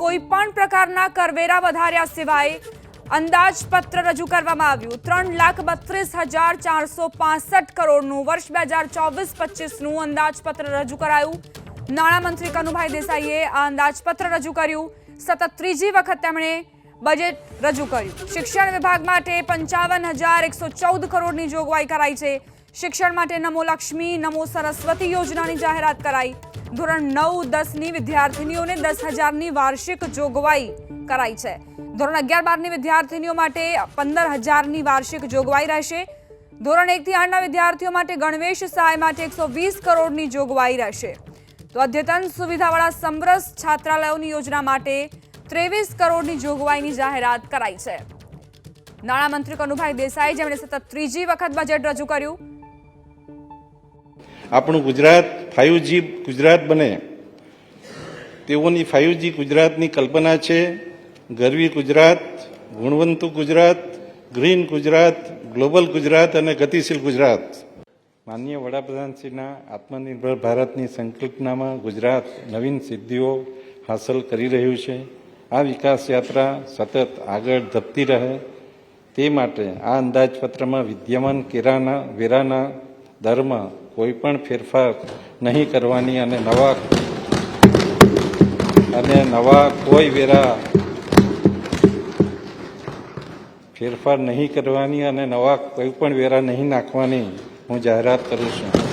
કોઈ પણ પ્રકારના કરવેરા વધાર્યા સિવાય અંદાજપત્ર રજૂ કરવામાં આવ્યું. ત્રણ લાખ બત્રીસ હજાર ચારસો પાસઠ કરોડનું વર્ષ બે હજાર ચોવીસ પચીસનું અંદાજપત્ર રજૂ કરાયું. નાણામંત્રી કનુભાઈ દેસાઈએ આ અંદાજપત્ર રજૂ કર્યું. સતત ત્રીજી વખત તેમણે બજેટ રજૂ કર્યું. શિક્ષણ વિભાગ માટે પંચાવન હજાર એકસો ચૌદ કરોડની જોગવાઈ કરાઈ છે. શિક્ષણ માટે નમો લક્ષ્મી, નમો સરસ્વતી યોજનાની જાહેરાત કરાઈ. ધોરણ નવ, દસની વિદ્યાર્થીનીઓને દસ હજારની વાર્ષિક જોગવાઈ કરાઈ છે. ધોરણ અગિયાર, બારની વિદ્યાર્થીનીઓ માટે પંદર હજારની વાર્ષિક જોગવાઈ રહેશે. ધોરણ એકથી આઠના વિદ્યાર્થીઓ માટે ગણવેશ સહાય માટે એકસો વીસ કરોડની જોગવાઈ રહેશે. તો અદ્યતન સુવિધાવાળા સમરસ છાત્રાલયોની યોજના માટે ત્રેવીસ કરોડની જોગવાઈની જાહેરાત કરાઈ છે. નાણામંત્રી કનુભાઈ દેસાઈ જેમણે સતત ત્રીજી વખત બજેટ રજૂ કર્યું. આપણું ગુજરાત ફાઇવજી ગુજરાત બને. તેઓની ફાઇવ જી ગુજરાતની કલ્પના છે. ગરવી ગુજરાત, ગુણવંતુ ગુજરાત, ગ્રીન ગુજરાત, ગ્લોબલ ગુજરાત અને ગતિશીલ ગુજરાત. માનનીય વડાપ્રધાનશ્રીના આત્મનિર્ભર ભારતની સંકલ્પનામાં ગુજરાત નવીન સિદ્ધિઓ હાંસલ કરી રહ્યું છે. આ વિકાસ યાત્રા સતત આગળ ધપતી રહે. તે માટે આ અંદાજપત્રમાં વિદ્યમાન કેરાના, વેરાના, દરમાં કોઈ પણ ફેરફાર નહીં કરવાની અને નવા અને નવા કોઈ વેરા ફેરફાર નહીં કરવાની અને નવા કોઈ પણ વેરા નહીં નાખવાની હું જાહેરાત કરું છું.